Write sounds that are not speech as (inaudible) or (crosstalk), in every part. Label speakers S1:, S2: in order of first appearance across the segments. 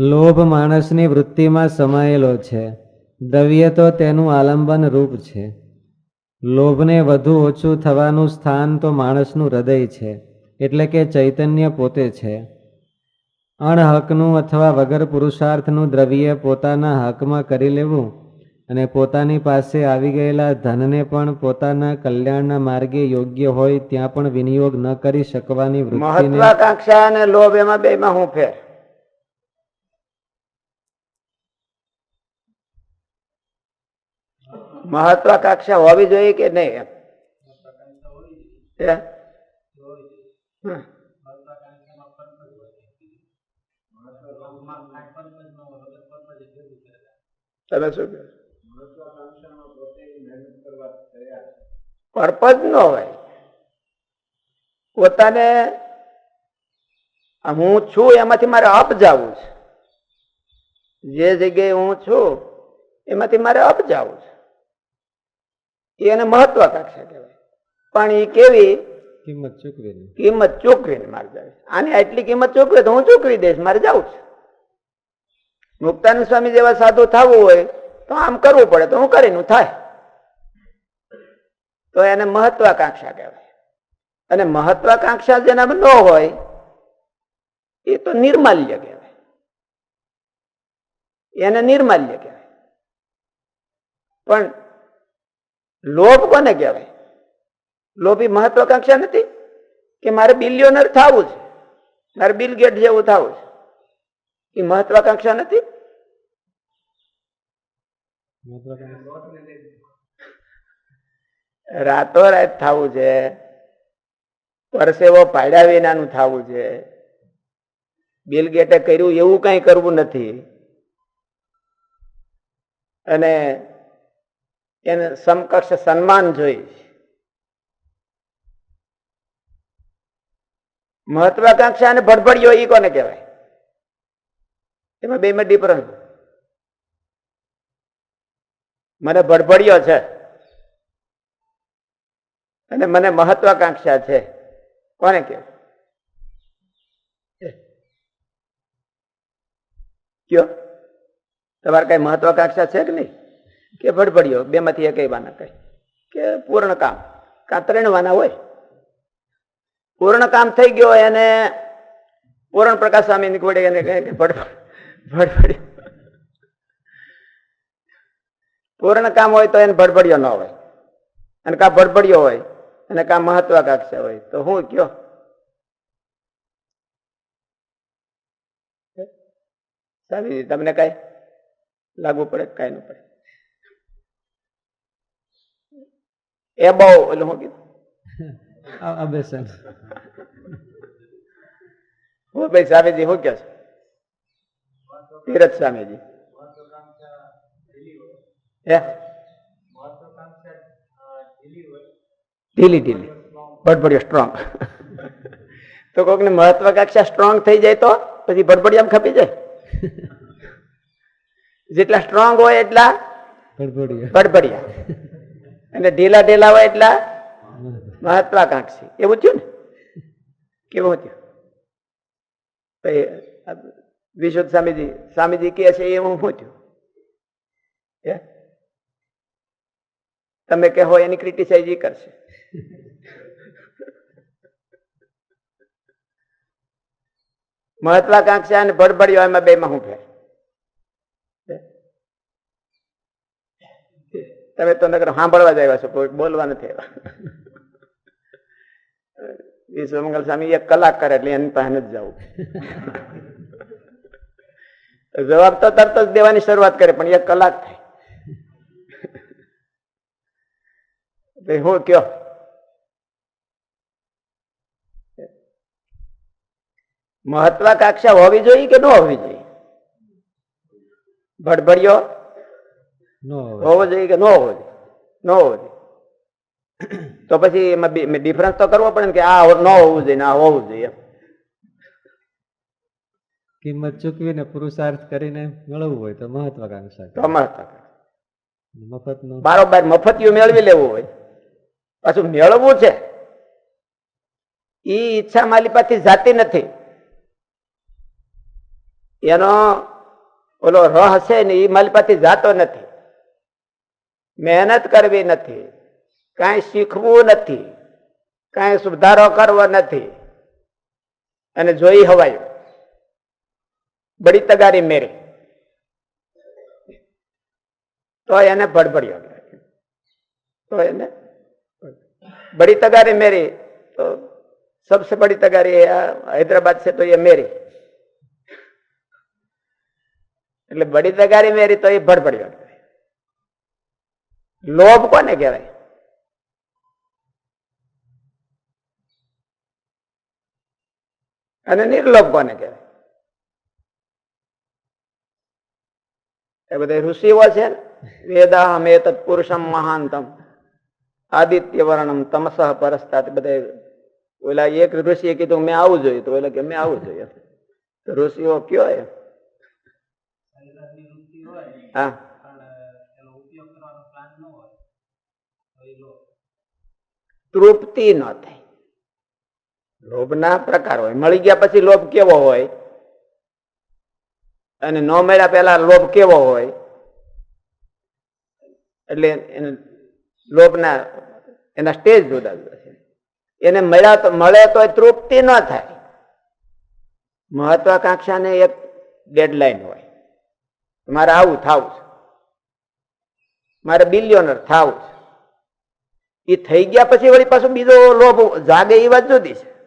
S1: લોભ માણસની વૃત્તિમાં સમાયેલો છે. દ્રવ્ય તો તેનું આલંબન રૂપ છે. લોભને વધુ ઓછું થવાનું સ્થાન તો માણસનું હૃદય છે, એટલે કે ચૈતન્ય પોતે છે. અણહકનું અથવા વગર પુરુષાર્થનું દ્રવ્ય પોતાના હકમાં કરી લેવું અને પોતાની પાસે આવી ગયેલા ધનને પણ પોતાના કલ્યાણના માર્ગે યોગ્ય હોય ત્યાં પણ વિનિયોગ ન કરી શકવાની
S2: મહત્વાકાંક્ષા અને લોભ એમાં બેમાં હું ફેર. મહત્વાકાંક્ષા હોવી જોઈએ કે નહીં. તમે શું કહો પર્પઝ ન હોય. પોતાને હું છું એમાંથી મારે અપ જવું છે. જે જગ્યાએ હું છું એમાંથી મારે અપ જવું છે. એને મહત્વાકાંક્ષા કહેવાય. પણ એ કેવી?
S1: કિંમત ચૂકવીને.
S2: કિંમત ચૂકવીને મારે જાય આની આટલી કિંમત ચૂકવે તો હું ચૂકવી દઈશ મારે જવું છે. મુક્તાનંદ સ્વામી જેવા સાધુ થવું હોય તો આમ કરવું પડે તો હું કરીને થાય. તો એને મહત્વાકાંક્ષા કહેવાય. અને મહત્વાકાંક્ષા જેનામાં ન હોય એ તો નિર્માલ્ય કહેવાય. એને નિર્માલ્ય કહેવાય. પણ લોભ કોને કહેવાય? લોભી મહત્વાકાંક્ષા નથી? કે મારે બિલિયોનર થવું છે? મારે બિલ ગેટ જેવું થવું છે? એ મહત્વાકાંક્ષા નથી? રાતોરાત થવું છે, પરસેવો પાડ્યા વિનાનું થવું છે બિલ ગેટે કર્યું એવું કઈ કરવું નથી. અને એને સમકક્ષ સન્માન જોઈએ મહત્વાકાંક્ષા અને ભડભડિયો ઈ કોને કહેવાય? એમાં બે માં ડિફરન્સ મને ભડભડિયો છે અને મને મહત્વાકાંક્ષા છે. કોને કહેવાય? કયો? તમારે કઈ મહત્વાકાંક્ષા છે કે નહીં? કે ભડભડિયો બે માંથી એક વાના કઈ કે પૂર્ણ કામ કા ત્રણ વાના હોય. પૂર્ણ કામ થઈ ગયો એને પૂર્ણ પ્રકાશ સ્વામી નીકળે એને કહે કે ભડભડ્યો પૂર્ણ કામ હોય તો એને ભડભડ્યો ન હોય. અને કા ભડભડિયો હોય અને કા મહત્વાકાંક્ષા હોય. તો હું કયો? સ્વામીજી, તમને કઈ લાગુ પડે કઈ ન પડે? એ બહુ એટલે શું કીધું.
S1: અભેસન
S2: હું ભાઈ સ્વામીજી શું કે છે? તીરથ સ્વામીજી. ઢીલી ઢીલી. ભટભડિયો સ્ટ્રોંગ તો કોક ને મહત્વાકાંક્ષા સ્ટ્રોંગ થઈ જાય તો પછી ભડભડિયામાં ખપી જાય? (laughs) જેટલા સ્ટ્રોંગ હોય એટલા
S1: ભડભડિયા
S2: ભડભડિયા અને ઢીલા ઢીલા હોય એટલા મહત્વાકાંક્ષી. એવું થયું ને? કેવું થયું? વિશુદ્ધ સ્વામીજી સ્વામીજી કે છે, એવું શું થયું? તમે કહો, એની ક્રિટિસાઇઝ કરશે. મહત્વાકાંક્ષા અને ભડભડિયો એમાં બે માં હું? ફેર તમે તો નગર સાંભળવા જ આવ્યા છો, કોઈ બોલવા નથી આવ્યા. વિશ્વમંગલ સ્વામી એક કલાક કરે એટલે એની પાસે નથી જવું. જવાબ તો તરત જ દેવાની શરૂઆત કરે, પણ એક કલાક થાય. હું કયો? મહત્વાકાંક્ષા હોવી જોઈએ કે ન હોવી જોઈએ? ભડભડિયો. હોવો જોઈએ કે ન હોવો જોઈએ ન હોવો જોઈએ તો પછી એમાં ડિફરન્સ તો કરવો પડે ને કે આ ન હોવું જોઈએ આ હોવું જોઈએ એમ.
S1: કિંમત ચૂકવીને પુરુષાર્થ કરીને મેળવવું હોય તો મહત્વાકાંક્ષા
S2: તો મહત્વાકાંક્ષા.
S1: મફત નો
S2: બારોબાર મફતિયું મેળવી લેવું હોય. પાછું મેળવવું છે. એ ઈચ્છા મારી પાસે જાતી નથી. એનો ઓલો રહ છે ને એ મારી પાસે જાતો નથી. મહેનત કરવી નથી. કાંઈ શીખવું નથી. કાંઈ સુધારો કરવો નથી. અને જોઈ હવાયું. બડી તગારી મેરી. તો એને ભડભડ્યો. તો એને બડી તગારી મેરી. તો સબસે બડી તગારી હૈદરાબાદ છે તો એ મેરી. એટલે બડી તગારી મેરી તો એ ભડભડ્યો. લોભ કોને કહેવાય? અને નિર્લોભ કોને કહેવાય? એ બધા ઋષિઓ છે ને, વેદાહમ એતત પુરુષમ મહાંતમ આદિત્ય વર્ણમ તમસહ પરસ્તા બધા ઓલા એક ઋષિએ કીધું, મેં આવું જોઈએ તો ઓલા કે, મેં આવું જોઈએ ઋષિઓ કયો હા. તૃપ્તિ ન થાય. લોભના પ્રકાર હોય. મળી ગયા પછી લોભ કેવો હોય? અને ન મળ્યા પહેલા લોભ કેવો હોય? એટલે એને, લોભના, એના સ્ટેજ જુદા જુદા છે. એને મળ્યા તો, મળે તો તૃપ્તિ ન થાય. મહત્વાકાંક્ષાને એક ડેડલાઈન હોય. મારે આવું થાવું છે. મારે બિલિયોનર થાવું છે. એ થઈ ગયા પછી વળી પાછો બીજો લોભ જાગે એ વાત જુદી છે.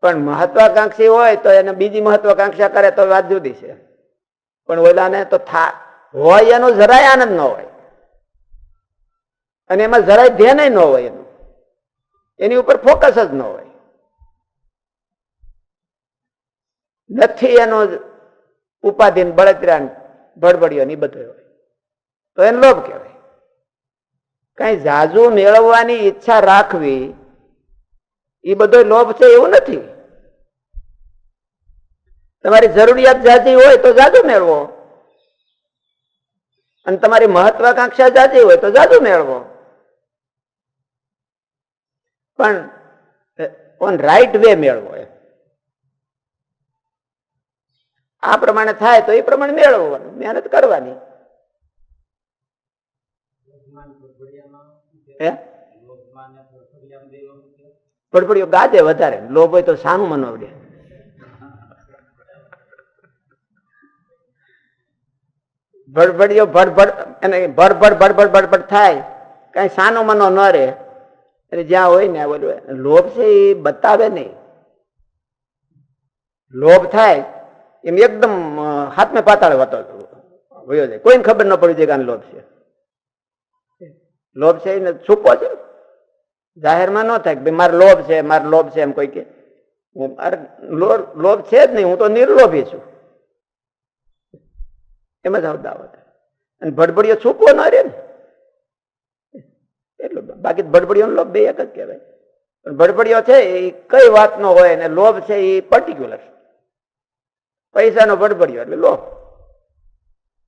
S2: પણ મહત્વાકાંક્ષી હોય તો એને બીજી મહત્વાકાંક્ષા કરે તો વાત જુદી છે. પણ ઓલાને તો થા, હોય એનો જરાય આનંદ ન હોય. અને એમાં જરાય ધ્યાન ન હોય એનું. એની ઉપર ફોકસ જ ન હોય. નથી એનો ઉપાધિન બળતરા ભડબડિયો ને બધું હોય. તો એને લોભ કહેવાય. કઈ જાજુ મેળવવાની ઈચ્છા રાખવી, એ બધો લોભ છે એવું નથી. તમારી જરૂરિયાત જાજી હોય તો જાજુ મેળવો. અને તમારી મહત્વાકાંક્ષા જાજી હોય તો જાજુ મેળવો. પણ ઓન રાઈટ વે મેળવો આ પ્રમાણે થાય તો એ પ્રમાણે મેળવવાનું, મહેનત કરવાની. હે? પડપડીઓ ગાજે વધારે. લોભ હોય તો સાનું મનોવડે. ભડભડીઓ ભડભડ, એને ભડભડ ભડભડ ભડભડ થાય. કઈ સાનો મનો ન રહે. એટલે જ્યાં હોય ને બોલું લોભ છે એ બતાવે નહીં. લોભ થાય. એમ એકદમ હાથમાં પાતાળે વતો વયો જાય. કોઈને ખબર ન પડી જાય કે લોભ છે. લોભ છે એને છૂપો છે જાહેરમાં ન થાય કે મારે લોભ છે, મારે લોભ છે એમ કોઈ કે. લોભ છે જ નહીં, હું તો નિર્લોભી છું. એમ જ દાવત અને ભડભડીઓ છૂપવો ન રે ને? એટલું બાકી ભડભડીઓ લોભ બે એક જ કહેવાય. પણ ભડભડીઓ છે એ કઈ વાતનો હોય અને લોભ છે એ પર્ટિક્યુલર પૈસાનો ભડભડિયો એટલે લોભ.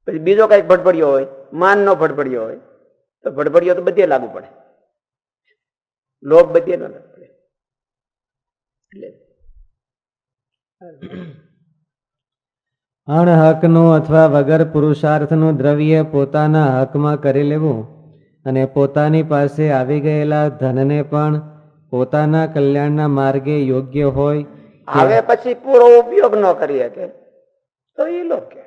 S2: પછી બીજો કંઈક ભડભડિયો હોય, માનનો ભડભડિયો હોય. તો ભડભડીઓ તો બધે લાગુ પડે. લોભ બધે ન લાગુ પડે. એટલે
S1: અણહકનું અથવા વગર પુરુષાર્થનું દ્રવ્ય પોતાના હકમાં કરી લેવું અને પોતાની પાસે આવી ગયેલા ધનને પણ પોતાના કલ્યાણના માર્ગે યોગ્ય હોય
S2: આવે પછી પૂરો ઉપયોગ ન કરી શકે. તો એ લોકો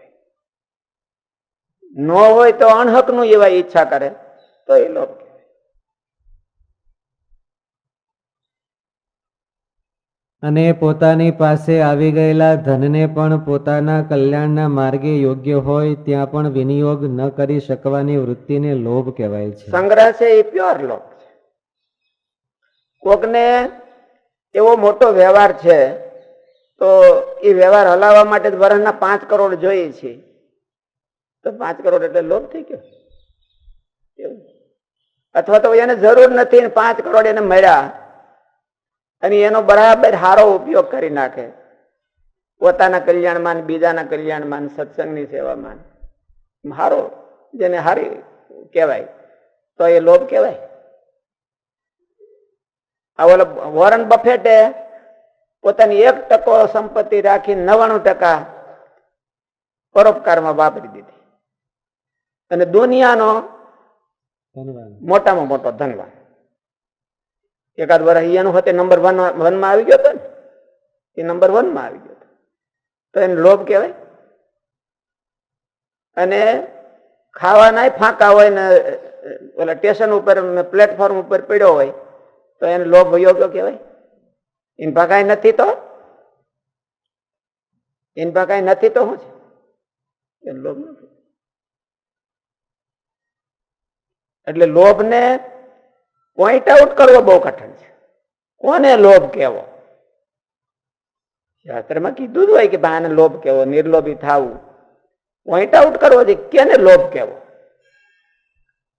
S2: ન હોય તો અણહકનું એવા ઈચ્છા કરે. તો એ લોભ
S1: અને પોતાની પાસે આવી ગયેલા ધનને પણ પોતાના કલ્યાણના માર્ગે યોગ્ય હોય ત્યાં પણ વિનિયોગ ન કરી શકવાની વૃત્તિને લોભ કહેવાય છે.
S2: સંગ્રહ છે એ પ્યોર લોભ છે. કોકને એવો મોટો વ્યવહાર છે તો એ વ્યવહાર હલાવવા માટે વર્ષના પાંચ કરોડ જોઈએ છે. તો પાંચ કરોડ એટલે લોભ થઈ ગયો. એવું. અથવા તો એને જરૂર નથી પાંચ કરોડ એને મળ્યા અને એનો બરાબર સારો ઉપયોગ કરી નાખે. પોતાના કલ્યાણમાં બીજાના કલ્યાણમાં સત્સંગની સેવામાં સારો જેને હારી કહેવાય, તો એ લોભ કહેવાય. આ ઓલો વોરન બફેટે પોતાની એક ટકો સંપત્તિ રાખી નવાણું ટકા પરોપકારમાં વાપરી દીધી. અને દુનિયાનો મોટામાં મોટો ધનવાન. એકાદ વર્ષ અહીંયાનું હોતે નંબર વન વનમાં આવી ગયો હતો ને? એ નંબર વનમાં આવી ગયો તો. એને લોભ કહેવાય. અને ખાવાના ફાંકા હોય ને, ઓલા સ્ટેશન ઉપર પ્લેટફોર્મ ઉપર પડ્યો હોય, તો એને લોભ યોગ્ય કહેવાય. એને ભગાય નથી તો? એને ભગાય નથી તો શું છે? લોભ નથી એટલે લોભને પોઈન્ટ આઉટ કરવો બહુ કઠિન છે. કોને લોભ કેવો શાસ્ત્રમાં કીધું જ હોય કે ભાઈ લોભ કેવો નિર્લોભી થવું. પોઈન્ટ આઉટ કરવો છે કેને લોભ કેવો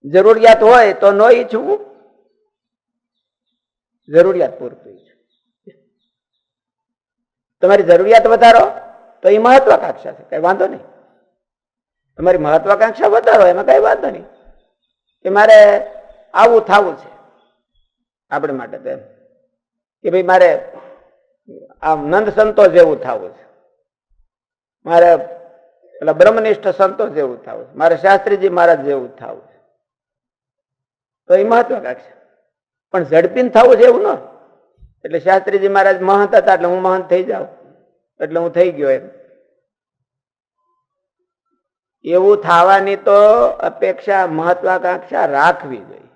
S2: જરૂરિયાત હોય તો ન ઈચ્છવું. જરૂરિયાત પૂરતું તમારી જરૂરિયાત વધારો તો એ મહત્વાકાંક્ષા છે, કઈ વાંધો નહીં. તમારી મહત્વાકાંક્ષા વધારો, એમાં કઈ વાંધો નહીં. કે મારે આવું થવું છે આપણે માટે તો કે ભાઈ મારે આ નંદ સંતો જેવું થવું છે. મારે પેલા બ્રહ્મનિષ્ઠ સંતો જેવું થવું છે. મારે શાસ્ત્રીજી મહારાજ જેવું થવું છે. તો એ મહત્વાકાંક્ષા પણ ઝડપીને થવું છે એવું ન. એટલે શાસ્ત્રીજી મહારાજ મહંત હતા એટલે હું મહંત થઈ જાઉં. એટલે હું થઈ ગયો એમ. એવું થવાની તો અપેક્ષા મહત્વાકાંક્ષા રાખવી જોઈએ.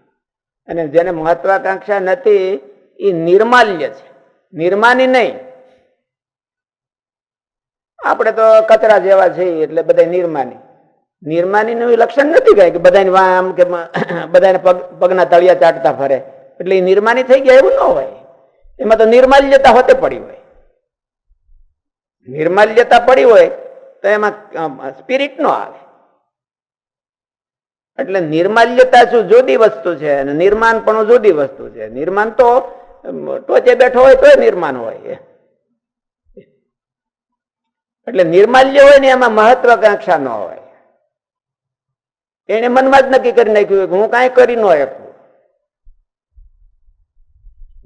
S2: અને જેને મહત્વાકાંક્ષા નથી એ નિર્માલ્ય છે. નિર્માની નહીં. આપણે તો કચરા જેવા છે એટલે બધા નિર્માની. નિર્માની નું લક્ષણ નથી કઈ કે બધાને વામ કે બધાને પગ, પગના તળિયા ચાટતા ફરે. એટલે નિર્માની થઈ ગયા એવું ન હોય. એમાં તો નિર્માલ્યતા હોતે પડી હોય. નિર્માલ્યતા પડી હોય તો એમાં સ્પિરિટ નો આવે. એટલે નિર્માલ્યતા શું જુદી વસ્તુ છે અને નિર્માણ પણ જુદી વસ્તુ છે. નિર્માણ તો ટોચે બેઠો હોય તો નિર્માણ હોય એટલે નિર્માલ્ય હોય ને એમાં મહત્વાકાંક્ષા ન હોય. એને મનમાં જ નક્કી કરી નાખ્યું કે હું કાંઈ કરી ન શકું.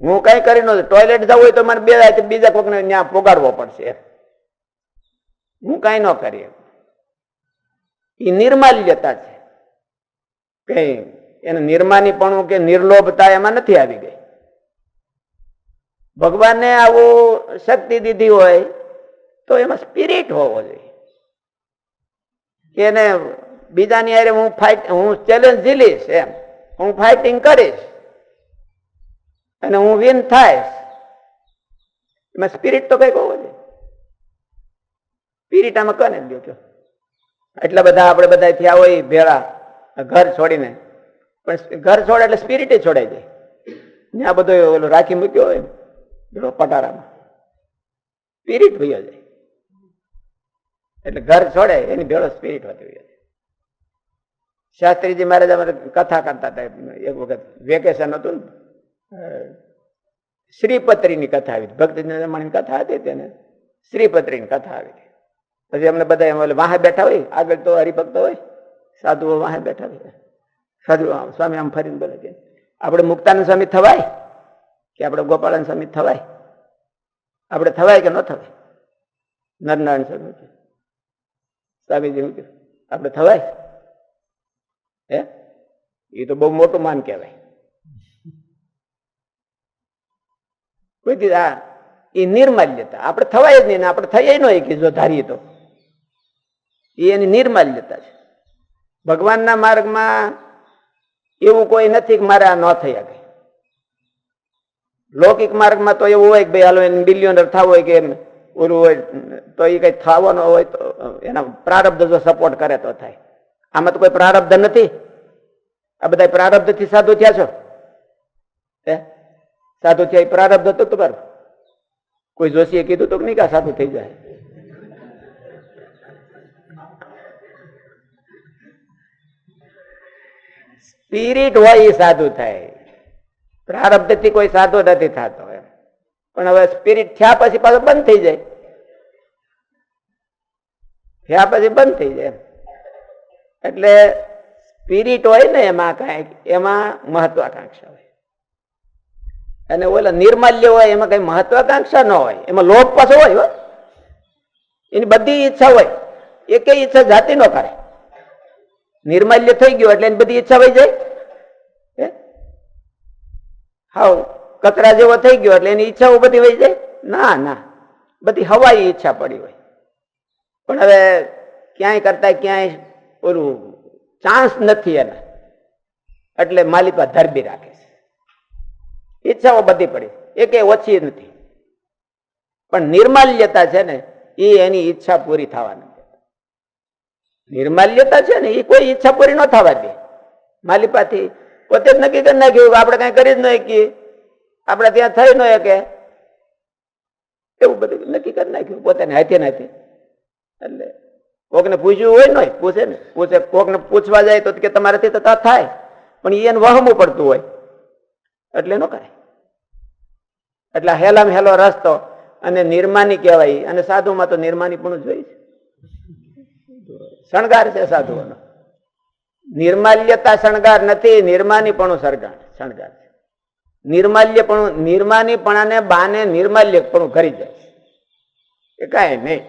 S2: હું કઈ કરી ન ટોયલેટ જવું હોય તો મને બે બીજા કોકને ત્યાં પોગાડવો પડશે. હું કઈ ન કરી એ નિર્માલ્યતા છે. કઈ એને નિર્માનીપણું કે નિર્લોભતા એમાં નથી આવી ગઈ. ભગવાનને આવું શક્તિ દીધી હોય તો એમાં સ્પિરિટ હોવો જોઈએ. કે એને બીજાની હારે હું ફાઇટ હું ચેલેન્જ ઝીલીશ એમ. હું ફાઇટિંગ કરીશ. અને હું વિન થાય એમાં સ્પિરિટ તો કંઈક હોવો જોઈએ. સ્પિરિટ આમાં કને ગયો કયો? એટલા બધા આપણે બધા થયા હોય ભેળા ઘર છોડીને. પણ ઘર છોડે એટલે સ્પિરિટ છોડાઈ જાય ત્યાં બધો ઓલો રાખી મૂક્યો હોય પેલો પટારામાં. સ્પિરિટ ભયો જાય. એટલે ઘર છોડે, એની ભેળો સ્પિરિટ હોતી હોય. શાસ્ત્રીજી મહારાજ અમારે કથા કરતા હતા, એક વખત વેકેશન હતું ને શ્રીપત્રીની કથા આવી. ભક્તિ રમણીની કથા હતી તેને. શ્રીપત્રીની કથા આવી. પછી અમને બધા એમ વાહે બેઠા હોય? આગળ તો હરિભક્તો હોય. સાધુઓ વાહે બેઠા હોય. સાધુ સ્વામી આમ ફરીને બોલે કે, આપણે મુક્તાનંદ સ્વામી થવાય કે આપણે ગોપાળન સ્વામી થવાય? આપણે થવાય કે ન થવાય? નરનારાયણ સ્વામી સ્વામીજી કીધું આપણે થવાય? હે? એ તો બહુ મોટું માન કહેવાય. કોઈ આ એ નિર્માલ્યતા. આપણે થવાય જ નહીં આપણે થઈએ ન કે જો ધારીએ તો. એ એની નિર્માલ્યતા છે. ભગવાનના માર્ગમાં એવું કોઈ નથી કે મારે આ ન થઈ શકે લૌકિક માર્ગમાં તો એવું હોય કે ભાઈ હાલો એને બિલિયનર થવું હોય કે ઓલું હોય, તો એ કઈ થવાનો હોય તો એના પ્રારબ્ધ જો સપોર્ટ કરે તો થાય. આમાં તો કોઈ પ્રારબ્ધ નથી. આ બધા પ્રારબ્ધથી સાધુ થયા છો? હે? સાધુ થયા એ પ્રારબ્ધ હતું તમારું? કોઈ જોશીએ કીધું તો નહીં કે સાધુ થઈ જાય? સ્પિરિટ હોય એ સાધુ થાય. પ્રારબ્ધથી કોઈ સાધુ નથી થતો એમ. પણ હવે સ્પિરિટ થયા પછી પાછો બંધ થઈ જાય. થયા પછી બંધ થઈ જાય એટલે સ્પિરિટ હોય ને એમાં કાંઈક, એમાં મહત્વાકાંક્ષા હોય. અને ઓલા નિર્માલ્ય હોય એમાં કઈ મહત્વાકાંક્ષા ન હોય. એમાં લોભ પાછો હોય એની બધી ઈચ્છા હોય. એકે ઈચ્છા જાતિ નો કરે. નિર્માલ્ય થઈ ગયો એટલે એની બધી ઈચ્છા વહી જાય? હાવ કચરા જેવો થઈ ગયો એટલે એની ઈચ્છાઓ બધી વહી જાય? ના ના. બધી હવાઈ ઈચ્છા પડી હોય. પણ હવે ક્યાંય કરતા ક્યાંય ઓલું ચાન્સ નથી એના. એટલે માલિકા ધરબી રાખે છે. ઈચ્છાઓ બધી પડી. એક ઓછી નથી. પણ નિર્માલ્યતા છે ને એ એની ઈચ્છા પૂરી થવાની. નિર્માલ્યતા છે ને એ કોઈ ઈચ્છા પૂરી ન થવા દે. માલિપાથી પોતે જ નક્કી કરી નાખ્યું આપણે કઈ કરી જ ન શકીએ. આપણે ત્યાં થઈ ન શકે. એવું બધું નક્કી કરી નાખ્યું પોતાને હાથે નાથે એટલે કોકને પૂછ્યું હોય ને પૂછે ને. પૂછે કોકને પૂછવા જાય તો કે તમારાથી તો થાય. પણ એને વહમું પડતું હોય. એટલે ન કરે. એટલે હેલામ હેલો રસ્તો અને નિર્માની કહેવાય અને સાધુમાં તો નિર્માની પણ જોઈ છે. શણગાર છે સાધુઓનો. નિર્માલ્યતા શણગાર નથી, નિર્માનીપણું શણગાર શણગાર છે. નિર્માલ્યપણું, નિર્માનીપણાને બાને નિર્માલ્યપણું કરી જાય છે. એ કાંઈ નહીં.